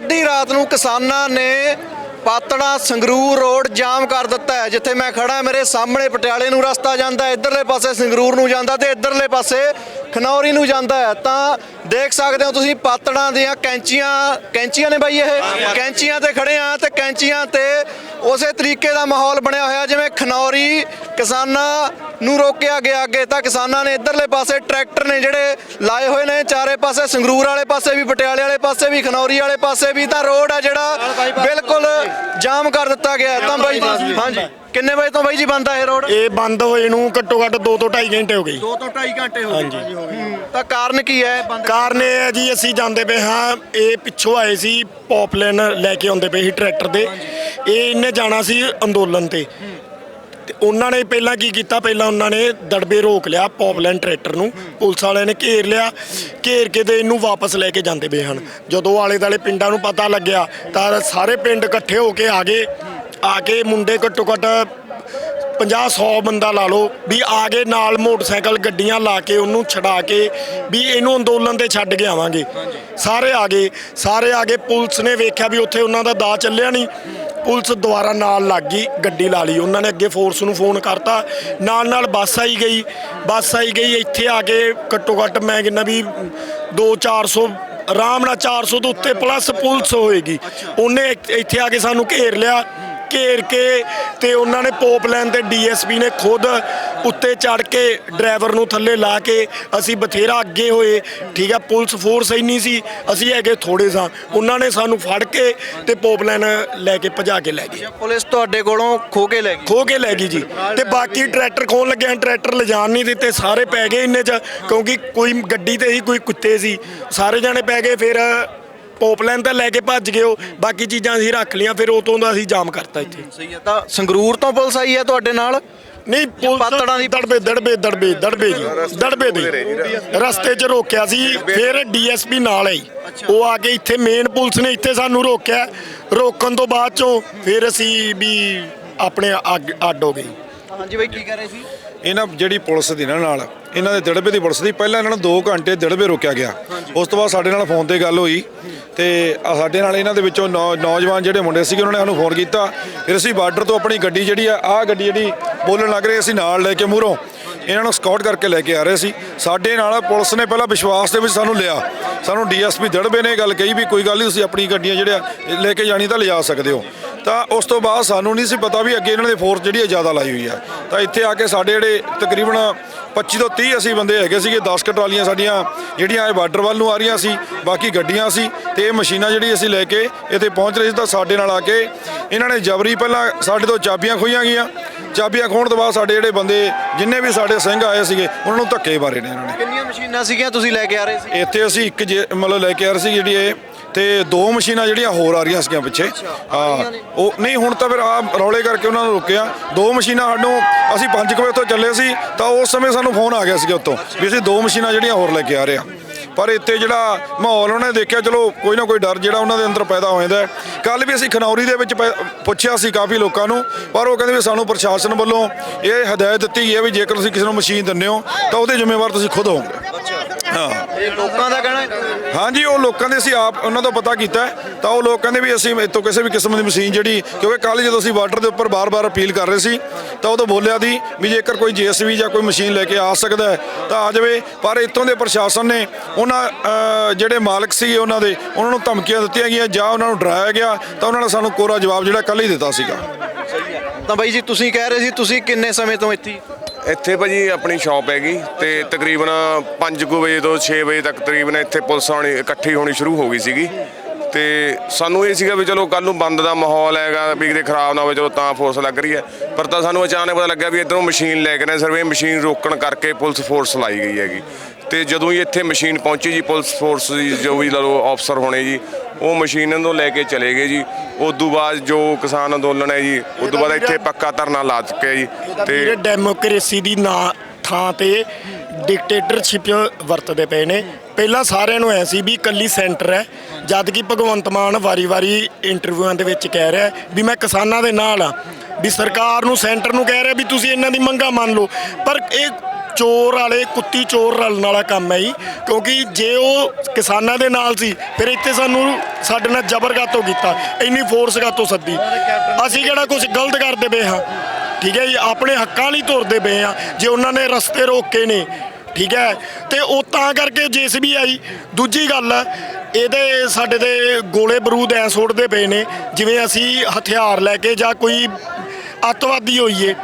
ਅੱਧੀ ਰਾਤ ਨੂੰ ਕਿਸਾਨਾਂ ਨੇ ਪਾਤੜਾ ਸੰਗਰੂਰ ਰੋਡ ਜਾਮ ਕਰ ਦਿੱਤਾ ਹੈ, ਜਿੱਥੇ ਮੈਂ ਖੜਾ ਮੇਰੇ ਸਾਹਮਣੇ ਪਟਿਆਲੇ ਨੂੰ ਰਸਤਾ ਜਾਂਦਾ ਹੈ, ਇਧਰਲੇ ਪਾਸੇ ਸੰਗਰੂਰ ਨੂੰ ਜਾਂਦਾ ਤੇ ਇਧਰਲੇ ਪਾਸੇ ਖਨੌਰੀ ਨੂੰ ਜਾਂਦਾ ਹੈ। ਤਾਂ ਦੇਖ ਸਕਦੇ ਹੋ ਤੁਸੀਂ ਪਾਤੜਾਂ ਦੀਆਂ ਕੈਂਚੀਆਂ ਕੈਂਚੀਆਂ ਨੇ ਬਾਈ ਇਹ, ਕੈਂਚੀਆਂ ਤੇ ਖੜੇ ਆ ਤੇ ਕੈਂਚੀਆਂ ਤੇ ਉਸੇ ਤਰੀਕੇ ਦਾ ਮਾਹੌਲ ਬਣਿਆ ਹੋਇਆ, ਜਿਵੇਂ ਖਨੌਰੀ ਕਿਸਾਨਾਂ ਨੂੰ ਰੋਕਿਆ ਗਿਆ ਅੱਗੇ ਤਾਂ ਕਿਸਾਨਾਂ ਨੇ ਇਧਰਲੇ ਪਾਸੇ ਟਰੈਕਟਰ ਨੇ ਜਿਹੜੇ ਲਾਏ ਹੋਏ ਨੇ ਚਾਰੇ ਪਾਸੇ ਸੰਗਰੂਰ ਵਾਲੇ ਪਾਸੇ ਵੀ ਪਟਿਆਲੇ ਵਾਲੇ ਪਾਸੇ ਵੀ ਖਨੌਰੀ ਵਾਲੇ ਪਾਸੇ ਵੀ ਤਾਂ ਰੋਡ ਆ ਜਿਹੜਾ ਬਿਲਕੁਲ ਜਾਮ ਕਰ ਦਿੱਤਾ ਗਿਆ। ਤਾਂ ਬਾਈ ਹਾਂਜੀ। ਕਿੰਨੇ ਵਜੇ ਤੋਂ ਬਾਈ ਜੀ ਬੰਦ ਆ ਇਹ ਰੋਡ? ਇਹ ਬੰਦ ਹੋਏ ਨੂੰ ਘੱਟੋ ਘੱਟ 2 ਤੋਂ 2.5 ਘੰਟੇ ਹੋ ਗਏ 2 ਤੋਂ 2.5 ਘੰਟੇ ਹੋ ਗਏ ਹੂੰ, ਤਾਂ ਕਾਰਨ ਕੀ ਹੈ ਬੰਦ? ਕਾਰਨ ਇਹ ਹੈ ਜੀ ਅਸੀਂ ਜਾਂਦੇ ਪਏ ਹਾਂ ਇਹ ਪਿੱਛੋਂ ਆਏ ਸੀ ਪੌਪਲੇਨ ਲੈ ਕੇ ਆਉਂਦੇ ਪਏ ਸੀ ਟਰੈਕਟਰ ਦੇ। ਇਹ ਇਹਨੇ ਜਾਣਾ ਸੀ ਅੰਦੋਲਨ ਤੇ। ਤੇ ਉਹਨਾਂ ਨੇ ਪਹਿਲਾਂ ਕੀ ਕੀਤਾ? ਪਹਿਲਾਂ ਉਹਨਾਂ ਨੇ ਦੜਬੇ ਰੋਕ ਲਿਆ ਪੌਪਲੇਨ ਟਰੈਕਟਰ ਨੂੰ। ਪੁਲਿਸ ਵਾਲਿਆਂ ਨੇ ਘੇਰ ਲਿਆ। ਘੇਰ ਕੇ ਤੇ ਇਹਨੂੰ ਵਾਪਸ ਲੈ ਕੇ ਜਾਂਦੇ ਪਏ ਹਨ। ਜਦੋਂ ਆਲੇ ਦਾਲੇ ਪਿੰਡਾਂ ਨੂੰ ਪਤਾ ਲੱਗਿਆ ਤਾਂ ਸਾਰੇ ਪਿੰਡ ਇਕੱਠੇ ਹੋ ਕੇ ਆ ਗਏ। ਆ ਕੇ ਮੁੰਡੇ ਘੱਟੋ ਘੱਟ 50 100 ਬੰਦਾ ਲਾ ਲਓ ਵੀ ਆ ਗਏ ਨਾਲ ਮੋਟਰਸਾਈਕਲ ਗੱਡੀਆਂ ਲਾ ਕੇ ਉਹਨੂੰ ਛਡਾ ਕੇ ਵੀ ਇਹਨੂੰ ਅੰਦੋਲਨ ਤੇ ਛੱਡ ਕੇ ਆਵਾਂਗੇ। ਸਾਰੇ ਆ ਗਏ। ਸਾਰੇ ਆ ਗਏ ਪੁਲਿਸ ਨੇ ਵੇਖਿਆ ਵੀ ਉੱਥੇ ਉਹਨਾਂ ਦਾ ਦਾ ਚੱਲਿਆ ਨਹੀਂ। ਪੁਲਿਸ ਦੁਆਰਾ ਨਾਲ ਲੱਗ ਗਈ, ਗੱਡੀ ਲਾ ਲਈ। ਉਹਨਾਂ ਨੇ ਅੱਗੇ ਫੋਰਸ ਨੂੰ ਫੋਨ ਕਰਤਾ। ਨਾਲ ਨਾਲ ਬੱਸ ਆਈ ਗਈ। ਬੱਸ ਆਈ ਗਈ, ਇੱਥੇ ਆ ਕੇ ਘੱਟੋ ਘੱਟ ਮੈਂ ਕਹਿੰਦਾ ਵੀ 2 400 ਆਰਾਮ ਨਾਲ 400 ਤੋਂ ਉੱਤੇ ਪਲੱਸ ਪੁਲਿਸ ਹੋਏਗੀ। ਉਹਨੇ ਇੱਥੇ ਆ ਕੇ ਸਾਨੂੰ ਘੇਰ ਲਿਆ। ਘੇਰ ਕੇ ਤੇ ਉਹਨਾਂ ਨੇ ਪੋਪ ਲਾਈਨ ਤੇ ਡੀਐਸਪੀ ਨੇ ਖੁਦ ਉੱਤੇ ਚੜ ਕੇ ਡਰਾਈਵਰ ਨੂੰ ਥੱਲੇ ਲਾ ਕੇ ਅਸੀਂ ਬਥੇਰਾ ਅੱਗੇ ਹੋਏ। ਠੀਕ ਹੈ ਪੁਲਿਸ ਫੋਰਸ ਇੰਨੀ ਸੀ ਅਸੀਂ ਹੈਗੇ ਥੋੜੇ ਸਾਂ। ਉਹਨਾਂ ਨੇ ਸਾਨੂੰ ਫੜ ਕੇ ਤੇ ਪੋਪ ਲਾਈਨ ਲੈ ਕੇ ਭਜਾ ਕੇ ਲੈ ਗਏ। ਪੁਲਿਸ ਤੁਹਾਡੇ ਕੋਲੋਂ ਖੋ ਕੇ ਲੈ ਗਈ? ਖੋ ਕੇ ਲੈ ਗਈ ਜੀ। ਤੇ ਬਾਕੀ ਟਰੈਕਟਰ ਖੋਣ ਲੱਗਿਆ ਟਰੈਕਟਰ ਲਿਜਾਣ ਨਹੀਂ ਦਿੱਤੇ ਸਾਰੇ ਪੈ ਗਏ ਇੰਨੇ ਚ ਕਿਉਂਕਿ ਕੋਈ ਗੱਡੀ ਤੇ ਹੀ ਕੋਈ ਕੁੱਤੇ ਸੀ। ਸਾਰੇ ਜਾਣੇ ਪੈ ਗਏ ਫਿਰ ਪੋਪਲਾਈਨ ਤਾਂ ਲੈ ਕੇ ਭੱਜ ਗਏ ਉਹ ਬਾਕੀ ਚੀਜ਼ਾਂ ਅਸੀਂ ਰੱਖ ਲਈਆਂ ਫਿਰ ਉਤੋਂ ਦਾ ਅਸੀਂ ਜਾਮ ਕਰਤਾ ਇੱਥੇ। ਸਹੀ ਹੈ ਤਾਂ ਸੰਗਰੂਰ ਤੋਂ ਪੁਲਿਸ ਆਈ ਹੈ ਤੁਹਾਡੇ ਨਾਲ? ਨਹੀਂ ਪੁਲਿਸ ਪਾਤੜਾਂ ਦੀ- ਦੜਬੇ ਦੜਬੇ ਦੜਬੇ ਦੜਬੇ ਜੀ ਦੜਬੇ ਦੇ। ਰਸਤੇ 'ਚ ਰੋਕਿਆ ਸੀ ਫਿਰ ਡੀਐਸਪੀ ਨਾਲ ਆਈ। ਉਹ ਆ ਕੇ ਇੱਥੇ ਮੇਨ ਪੁਲਿਸ ਨੇ ਇੱਥੇ ਸਾਨੂੰ ਰੋਕਿਆ। ਰੋਕਣ ਤੋਂ ਬਾਅਦ ਚੋਂ ਫਿਰ ਅਸੀਂ ਵੀ ਆਪਣੇ ਅੱਗ ਅੱਡ ਹੋ ਗਏ। ਹਾਂਜੀ ਬਾਈ ਕੀ ਕਹਿ ਰਹੇ ਸੀ? ਇਹਨਾਂ ਜਿਹੜੀ ਪੁਲਿਸ ਦੀ ਨਾ ਨਾਲ ਇਹਨਾਂ ਦੇ ਦੜਬੇ ਦੀ ਪੁਲਿਸ ਦੀ ਪਹਿਲਾਂ ਇਹਨਾਂ ਨੂੰ 2 ਘੰਟੇ ਦੜਬੇ ਰੋਕਿਆ ਗਿਆ। ਉਸ ਤੋਂ ਬਾਅਦ ਸਾਡੇ ਨਾਲ ਫੋਨ ਤੇ ਗੱਲ ਹੋਈ। ਤੇ ਸਾਡੇ ਨਾਲ ਇਹਨਾਂ ਦੇ ਵਿੱਚੋਂ ਨੌ- ਨੌਜਵਾਨ ਜਿਹੜੇ ਮੁੰਡੇ ਸੀਗੇ, ਉਹਨਾਂ ਨੇ ਸਾਨੂੰ ਫੋਨ ਕੀਤਾ। ਫਿਰ ਅਸੀਂ ਬਾਰਡਰ ਤੋਂ ਆਪਣੀ ਗੱਡੀ ਜਿਹੜੀ ਆ, ਆਹ ਗੱਡੀ ਜਿਹੜੀ ਬੋਲਣ ਲੱਗ ਰਹੀ, ਅਸੀਂ ਨਾਲ ਲੈ ਕੇ ਮੂਹਰੋਂ ਇਹਨਾਂ ਨੂੰ ਸਕਾਊਟ ਕਰਕੇ ਲੈ ਕੇ ਆ ਰਹੇ ਸੀ। ਸਾਡੇ ਨਾਲ ਪੁਲਿਸ ਨੇ ਪਹਿਲਾਂ ਵਿਸ਼ਵਾਸ ਦੇ ਵਿੱਚ ਸਾਨੂੰ ਲਿਆ। ਸਾਨੂੰ ਡੀਐਸਪੀ ਦੜਬੇ ਨੇ ਗੱਲ ਕਹੀ ਵੀ ਕੋਈ ਗੱਲ ਨਹੀਂ, ਤੁਸੀਂ ਆਪਣੀ ਗੱਡੀਆਂ ਜਿਹੜੀਆਂ ਲੈ ਕੇ ਜਾਣੀ ਤਾਂ ਲਿਜਾ ਸਕਦੇ ਹੋ। ਤਾਂ ਉਸ ਤੋਂ ਬਾਅਦ ਸਾਨੂੰ ਨਹੀਂ ਸੀ ਪਤਾ ਵੀ ਅੱਗੇ ਇਹਨਾਂ ਨੇ ਫੋਰਸ ਜਿਹੜੀ ਹੈ ਜ਼ਿਆਦਾ ਲਾਈ ਹੋਈ ਆ। ਤਾਂ ਇੱਥੇ ਆ ਕੇ ਸਾਡੇ ਜਿਹੜੇ ਤਕਰੀਬਨ 25 ਤੋਂ 30 ਅਸੀਂ ਬੰਦੇ ਹੈਗੇ ਸੀਗੇ 10 ਕਟਰਾਲੀਆਂ ਸਾਡੀਆਂ ਜਿਹੜੀਆਂ ਇਹ ਬਾਰਡਰ ਵੱਲ ਨੂੰ ਆ ਰਹੀਆਂ ਸੀ, ਬਾਕੀ ਗੱਡੀਆਂ ਸੀ ਤੇ ਇਹ ਮਸ਼ੀਨਾਂ ਜਿਹੜੀ ਅਸੀਂ ਲੈ ਕੇ ਇੱਥੇ ਪਹੁੰਚ ਰਹੇ ਸੀ ਤਾਂ ਸਾਡੇ ਨਾਲ ਆ ਕੇ ਇਹਨਾਂ ਨੇ ਜਬਰੀ ਪਹਿਲਾਂ ਸਾਡੇ ਤੋਂ ਚਾਬੀਆਂ ਖੋਈਆਂ ਗਈਆਂ। ਚਾਬੀਆਂ ਖੋਣ ਤੋਂ ਬਾਅਦ ਸਾਡੇ ਜਿਹੜੇ ਬੰਦੇ ਜਿੰਨੇ ਵੀ ਸਾਡੇ ਸਿੰਘ ਆਏ ਸੀਗੇ, ਉਹਨਾਂ ਨੂੰ ਧੱਕੇ ਮਾਰੇ ਨੇ ਇਹਨਾਂ ਨੇ। ਮਸ਼ੀਨਾਂ ਸੀਗੀਆਂ ਤੁਸੀਂ ਲੈ ਕੇ ਆ ਰਹੇ ਸੀ? ਇੱਥੇ ਅਸੀਂ ਇੱਕ ਜੇ- ਮਤਲਬ ਲੈ ਕੇ ਆ ਰਹੇ ਸੀ ਜਿਹੜੀ ਇਹ ਤੇ ਦੋ ਮਸ਼ੀਨਾਂ ਜਿਹੜੀਆਂ ਹੋਰ ਆ ਰਹੀਆਂ ਸੀਗੀਆਂ ਪਿੱਛੇ। ਹਾਂ। ਉਹ ਨਹੀਂ ਹੁਣ ਤਾਂ ਫਿਰ ਆ ਰੌਲੇ ਕਰਕੇ ਉਹਨਾਂ ਨੂੰ ਰੁਕਿਆ। ਦੋ ਮਸ਼ੀਨਾਂ ਸਾਨੂੰ ਅਸੀਂ 5 ਵਜੇ ਤੋਂ ਚੱਲੇ ਸੀ ਤਾਂ ਉਸ ਸਮੇਂ ਸਾਨੂੰ ਫੋਨ ਆ ਗਿਆ ਸੀਗਾ ਉੱਤੋਂ ਵੀ ਅਸੀਂ ਦੋ ਮਸ਼ੀਨਾਂ ਜਿਹੜੀਆਂ ਹੋਰ ਲੈ ਕੇ ਆ ਰਹੇ ਆ ਪਰ ਇੱਥੇ ਜਿਹੜਾ ਮਾਹੌਲ ਉਹਨੇ ਦੇਖਿਆ ਚਲੋ ਕੋਈ ਨਾ ਕੋਈ ਡਰ ਜਿਹੜਾ ਉਹਨਾਂ ਦੇ ਅੰਦਰ ਪੈਦਾ ਹੋ ਜਾਂਦਾ ਕੱਲ ਵੀ ਅਸੀਂ ਖਨੌਰੀ ਦੇ ਵਿੱਚ ਪੈ- ਪੁੱਛਿਆ ਸੀ ਕਾਫੀ ਲੋਕਾਂ ਨੂੰ ਪਰ ਉਹ ਕਹਿੰਦੇ ਵੀ ਸਾਨੂੰ ਪ੍ਰਸ਼ਾਸਨ ਵੱਲੋਂ ਇਹ ਹਦਾਇਤ ਦਿੱਤੀ ਗਈ ਹੈ ਵੀ ਜੇਕਰ ਤੁਸੀਂ ਕਿਸੇ ਨੂੰ ਮਸ਼ੀਨ ਦਿੰਦੇ ਹੋ ਤਾਂ ਉਹਦੇ ਜ਼ਿੰਮੇਵਾਰ ਤੁਸੀਂ ਖੁਦ ਹੋਵੋਗੇ। ਹਾਂ ਇਹ ਲੋਕਾਂ ਦਾ ਕਹਿਣਾ ਹੈ। ਹਾਂਜੀ ਉਹ ਲੋਕਾਂ ਦੇ ਅਸੀਂ ਆਪ ਉਹਨਾਂ ਤੋਂ ਪਤਾ ਕੀਤਾ ਹੈ, ਤਾਂ ਉਹ ਲੋਕ ਕਹਿੰਦੇ ਵੀ ਅਸੀਂ ਇੱਥੋਂ ਕਿਸੇ ਵੀ ਕਿਸਮ ਦੀ ਮਸ਼ੀਨ ਜਿਹੜੀ ਕਿਉਂਕਿ ਕੱਲ ਜਦੋਂ ਅਸੀਂ ਬਾਰਡਰ ਦੇ ਉੱਪਰ ਬਾਰ-ਬਾਰ ਅਪੀਲ ਕਰ ਰਹੇ ਸੀ ਤਾਂ ਉਦੋਂ ਬੋਲਿਆ ਦੀ ਵੀ ਜੇਕਰ ਕੋਈ ਜੀਐਸਵੀ ਜਾਂ ਕੋਈ ਮਸ਼ੀਨ ਲੈ ਕੇ ਆ ਸਕਦਾ ਹੈ ਤਾਂ ਆ ਜਾਵੇ। ਪਰ ਇੱਥੋਂ ਦੇ ਪ੍ਰਸ਼ਾਸਨ ਨੇ ਉਹਨਾਂ ਅਹ, ਜਿਹੜੇ ਮਾਲਕ ਸੀ ਉਹਨਾਂ ਦੇ ਉਹਨਾਂ ਨੂੰ ਧਮਕੀਆਂ ਦਿੱਤੀਆਂ ਗਈਆਂ ਜਾਂ ਉਹਨਾਂ ਨੂੰ ਡਰਾਇਆ ਗਿਆ ਤਾਂ ਉਹਨਾਂ ਨੇ ਸਾਨੂੰ ਕੋਰਾ ਜਵਾਬ ਜਿਹੜਾ ਕੱਲ ਹੀ ਦਿੱਤਾ ਸੀਗਾ। ਤਾਂ ਬਾਈ ਜੀ ਤੁਸੀਂ ਕਹਿ ਰਹੇ ਸੀ ਤੁਸੀਂ ਕਿੰਨੇ ਸਮੇਂ ਤੋਂ ਇੱਥੇ? ਹੀ? ਇੱਥੇ ਭਾਜੀ ਆਪਣੀ ਸ਼ਾਪ ਹੈਗੀ ਤੇ ਤਕਰੀਬਨ 5 ਵਜੇ ਤੋਂ 6 ਵਜੇ ਤੱਕ ਤਕਰੀਬਨ ਇੱਥੇ ਪੁਲਿਸ ਆਉਣੀ ਇਕੱਠੀ ਹੋਣੀ ਸ਼ੁਰੂ ਹੋ ਗਈ ਸੀਗੀ। ਤੇ ਸਾਨੂੰ ਇਹ ਸੀਗਾ ਵੀ ਚਲੋ ਕੱਲ ਨੂੰ ਬੰਦ ਦਾ ਮਾਹੌਲ ਹੈਗਾ ਵੀ ਕਿਤੇ ਖਰਾਬ ਨਾ ਹੋਵੇ ਚਲੋ ਤਾਂ ਫੋਰਸ ਲੱਗ ਰਹੀ ਹੈ। ਪਰ ਤਾਂ ਸਾਨੂੰ ਅਚਾਨਕ ਪਤਾ ਲੱਗਿਆ ਵੀ ਇਧਰੋਂ ਮਸ਼ੀਨ ਲੈ ਕੇ ਨੇ ਇਹ ਮਸ਼ੀਨ ਰੋਕਣ ਕਰਕੇ ਪੁਲਿਸ ਫੋਰਸ ਲਾਈ ਗਈ ਹੈਗੀ। ਤੇ ਜਦੋਂ ਹੀ ਇੱਥੇ ਮਸ਼ੀਨ ਪਹੁੰਚੀ ਜੀ ਪੁਲਿਸ ਫੋਰਸ ਦੀ ਜੋ ਵੀ ਲਾ ਲਓ ਅਫਸਰ ਹੋਣੇ ਜੀ ਉਹ ਮਸ਼ੀਨ ਨੂੰ ਲੈ ਕੇ ਚਲੇ ਗਏ ਜੀ। ਉਸ ਤੋਂ ਬਾਅਦ ਜੋ ਕਿਸਾਨ ਅੰਦੋਲਨ ਹੈ ਜੀ ਉਸ ਤੋਂ ਬਾਅਦ ਇੱਥੇ ਪੱਕਾ ਧਰਨਾ ਲਾ ਚੁੱਕਿਆ ਜੀ। ਤੇ ਤੇ ਡੈਮੋਕ੍ਰੇਸੀ ਦੀ ਨਾਂ ਥਾਂ ਤੇ ਡਿਕਟੇਟਰਸ਼ਿਪ ਵਰਤਦੇ ਪਏ ਨੇ। ਪਹਿਲਾਂ ਸਾਰਿਆਂ ਨੂੰ ਐ ਸੀ ਵੀ ਕੱਲੀ ਸੈਂਟਰ ਹੈ, ਜਦ ਕਿ ਭਗਵੰਤ ਮਾਨ ਵਾਰੀ-ਵਾਰੀ ਇੰਟਰਵਿਊਆਂ ਦੇ ਵਿੱਚ ਕਹਿ ਰਿਹਾ ਵੀ ਮੈਂ ਕਿਸਾਨਾਂ ਦੇ ਨਾਲ ਆ ਵੀ ਸਰਕਾਰ ਨੂੰ, ਸੈਂਟਰ ਨੂੰ ਕਹਿ ਰਿਹਾ ਵੀ ਤੁਸੀਂ ਇਹਨਾਂ ਦੀ ਮੰਗਾਂ ਮੰਨ ਲਓ। ਪਰ ਇਹ ਚੋਰ ਵਾਲੇ, ਕੁੱਤੀ ਚੋਰ ਰਲਣ ਵਾਲਾ ਕੰਮ ਹੈ ਜੀ, ਕਿਉਂਕਿ ਜੇ ਉਹ ਕਿਸਾਨਾਂ ਦੇ ਨਾਲ ਸੀ, ਫਿਰ ਇੱਥੇ ਸਾਨੂੰ ਸਾਡੇ ਨਾਲ ਜ਼ਬਰਗਾਤੋਂ ਕੀਤਾ, ਇੰਨੀ ਫੋਰਸ ਗਾਤੋਂ ਸੱਦੀ। ਅਸੀਂ ਕਿਹੜਾ ਕੁਝ ਗਲਤ ਕਰਦੇ ਪਏ ਹਾਂ? ਠੀਕ ਹੈ ਜੀ, ਆਪਣੇ ਹੱਕਾਂ ਲਈ ਤੁਰਦੇ ਪਏ ਆ ਜੇ ਉਹਨਾਂ ਨੇ ਰਸਤੇ ਰੋਕੇ ਨੇ ਠੀਕ ਹੈ? ਤੇ ਉਹ ਤਾਂ ਕਰਕੇ ਜੇਸੀਬੀ ਆਈ। ਦੂਜੀ ਗੱਲ ਇਹਦੇ ਸਾਡੇ ਤੇ ਗੋਲੇ ਬਰੂਦ ਐ ਸੁੱਟਦੇ ਪਏ ਨੇ ਜਿਵੇਂ ਅਸੀਂ ਹਥਿਆਰ ਲੈ ਕੇ ਜਾਂ ਕੋਈ ਅੱਤਵਾਦੀ ਹੋਈਏ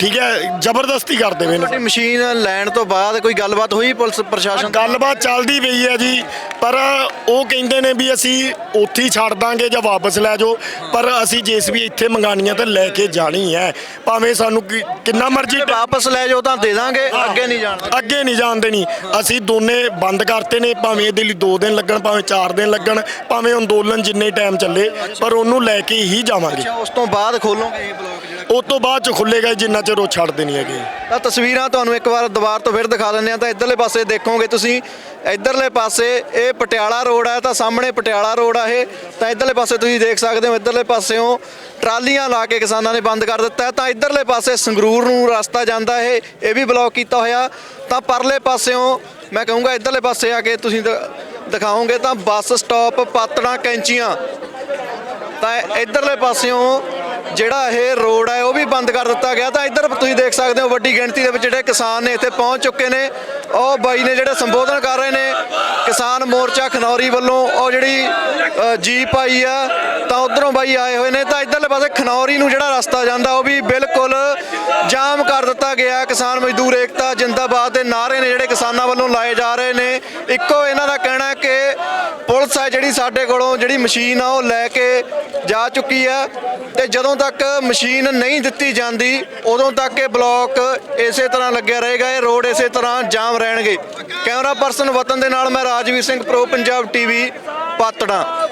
ਠੀਕ ਹੈ? ਜ਼ਬਰਦਸਤੀ ਕਰਦੇ ਪਏ ਨੇ। ਮਸ਼ੀਨ ਲੈਣ ਤੋਂ ਬਾਅਦ ਕੋਈ ਗੱਲਬਾਤ ਹੋਈ ਪੁਲਿਸ ਪ੍ਰਸ਼ਾਸਨ ਗੱਲਬਾਤ ਚੱਲਦੀ ਪਈ ਹੈ ਜੀ ਪਰ ਉਹ ਕਹਿੰਦੇ ਨੇ ਵੀ ਅਸੀਂ ਉੱਥੇ ਹੀ ਛੱਡ ਦਾਂਗੇ ਜਾਂ ਵਾਪਸ ਲੈ ਜਾਓ ਪਰ ਅਸੀਂ ਜੇਸੀਬੀ ਇੱਥੇ ਮੰਗਾਣੀਆਂ ਤੇ ਲੈ ਕੇ ਜਾਣੀ ਹੈ। ਭਾਵੇਂ ਸਾਨੂੰ ਕੀ- ਕਿੰਨਾ ਮਰਜ਼ੀ ਜੇ ਵਾਪਸ ਲੈ ਜਾਓ ਤਾਂ ਦੇ ਦਾਂਗੇ ਅੱਗੇ ਨਹੀਂ ਜਾਣਾ ਅੱਗੇ ਨਹੀਂ ਜਾਣ ਦੇਣੀ। ਅਸੀਂ ਦੋਨੇ ਬੰਦ ਕਰਤੇ ਨੇ ਭਾਵੇਂ ਇਹਦੇ ਲਈ 2 ਦਿਨ ਲੱਗਣ ਭਾਵੇਂ 4 ਦਿਨ ਲੱਗਣ ਭਾਵੇਂ ਅੰਦੋਲਨ ਜਿੰਨੇ ਟਾਈਮ ਚੱਲੇ ਪਰ ਉਹਨੂੰ ਲੈ ਕੇ ਹੀ ਜਾਵਾਂਗੇ। ਉਸ ਤੋਂ ਬਾਅਦ ਖੋਲੋਗੇ ਇਹ ਬਲੌਕ ਜਿਹੜਾ। ਉਸ ਤੋਂ ਬਾਅਦ ਚ ਖੁੱਲੇਗਾ ਜਿੰਨਾ ਚਿਰ ਉਹ ਛੱਡਦੇ ਨਹੀਂ ਹੈਗੇ। ਤਾਂ ਤਸਵੀਰਾਂ ਤੁਹਾਨੂੰ ਇੱਕ ਵਾਰ ਦੁਬਾਰ ਤੋਂ ਫਿਰ ਦਿਖਾ ਦਿੰਦੇ ਆ ਤਾਂ ਇਧਰਲੇ ਪਾਸੇ ਦੇਖੋਗੇ ਤੁਸੀਂ ਇਧਰਲੇ ਪਾਸੇ ਇਹ ਪਟਿਆਲਾ ਰੋਡ ਰੋਡ ਹੈ ਤਾਂ ਸਾਹਮਣੇ ਪਟਿਆਲਾ ਰੋਡ ਆ ਇਹ। ਤਾਂ ਇਧਰਲੇ ਪਾਸੇ ਤੁਸੀਂ ਦੇਖ ਸਕਦੇ ਹੋ, ਇਧਰਲੇ ਪਾਸਿਓਂ ਟਰਾਲੀਆਂ ਲਾ ਕੇ ਕਿਸਾਨਾਂ ਨੇ ਬੰਦ ਕਰ ਦਿੱਤਾ। ਹੈ ਤਾਂ ਇਧਰਲੇ ਪਾਸੇ ਸੰਗਰੂਰ ਨੂੰ ਰਸਤਾ ਜਾਂਦਾ ਇਹ ਇਹ ਵੀ ਬਲੌਕ ਕੀਤਾ ਹੋਇਆ। ਤਾਂ ਪਰਲੇ ਪਾਸਿਓਂ, ਮੈਂ ਕਹੂੰਗਾ ਇਧਰਲੇ ਪਾਸੇ ਆ ਕੇ ਤੁਸੀਂ ਦ- ਦਿਖਾਓਗੇ ਤਾਂ ਬੱਸ ਸਟਾਪ ਪਾਤੜਾਂ, ਕੈਂਚੀਆਂ। ਤਾਂ ਇਧਰਲੇ ਪਾਸਿਓਂ ਜਿਹੜਾ ਇਹ ਰੋਡ ਹੈ ਉਹ ਵੀ ਬੰਦ ਕਰ ਦਿੱਤਾ ਗਿਆ। ਤਾਂ ਇੱਧਰ ਤੁਸੀਂ ਦੇਖ ਸਕਦੇ ਹੋ ਵੱਡੀ ਗਿਣਤੀ ਦੇ ਵਿੱਚ ਜਿਹੜੇ ਕਿਸਾਨ ਨੇ ਇੱਥੇ ਪਹੁੰਚ ਚੁੱਕੇ ਨੇ। ਉਹ ਬਾਈ ਨੇ ਜਿਹੜੇ ਸੰਬੋਧਨ ਕਰ ਰਹੇ ਨੇ, ਕਿਸਾਨ ਮੋਰਚਾ ਖਨੌਰੀ ਵੱਲੋਂ, ਉਹ ਜਿਹੜੀ ਜੀਪ ਆਈ ਆ, ਤਾਂ ਉਧਰੋਂ ਬਾਈ ਆਏ ਹੋਏ ਨੇ, ਤਾਂ ਇੱਧਰਲੇ ਪਾਸੇ ਖਨੌਰੀ ਨੂੰ ਜਿਹੜਾ ਰਸਤਾ ਜਾਂਦਾ, ਉਹ ਵੀ ਬਿਲਕੁਲ ਜਾਮ ਕਰ ਦਿੱਤਾ ਗਿਆ, ਕਿਸਾਨ ਮਜ਼ਦੂਰ ਏਕਤਾ ਜਿੰਦਾਬਾਦ ਦੇ ਨਾਅਰੇ ਨੇ ਜਿਹੜੇ ਕਿਸਾਨਾਂ ਵੱਲੋਂ ਲਾਏ ਜਾ ਰਹੇ ਨੇ। ਇੱਕੋ ਇਹਨਾਂ ਦਾ ਕਹਿਣਾ ਹੈ ਪੁਲਿਸ ਹੈ ਜਿਹੜੀ ਸਾਡੇ ਕੋਲੋਂ ਜਿਹੜੀ ਮਸ਼ੀਨ ਆ ਉਹ ਲੈ ਕੇ ਜਾ ਚੁੱਕੀ ਹੈ ਤੇ ਜਦੋਂ ਤੱਕ ਮਸ਼ੀਨ ਨਹੀਂ ਦਿੱਤੀ ਜਾਂਦੀ, ਉਦੋਂ ਤੱਕ ਇਹ ਬਲਾਕ ਇਸੇ ਤਰ੍ਹਾਂ ਲੱਗਿਆ ਰਹੇਗਾ, ਇਹ ਰੋਡ ਇਸੇ ਤਰ੍ਹਾਂ ਜਾਮ ਰਹਿਣਗੇ। ਕੈਮਰਾ ਪਰਸਨ ਵਤਨ ਦੇ ਨਾਲ ਮੈਂ ਰਾਜਵੀਰ ਸਿੰਘ, ਪ੍ਰੋ ਪੰਜਾਬ ਟੀਵੀ, ਪਾਤੜਾਂ।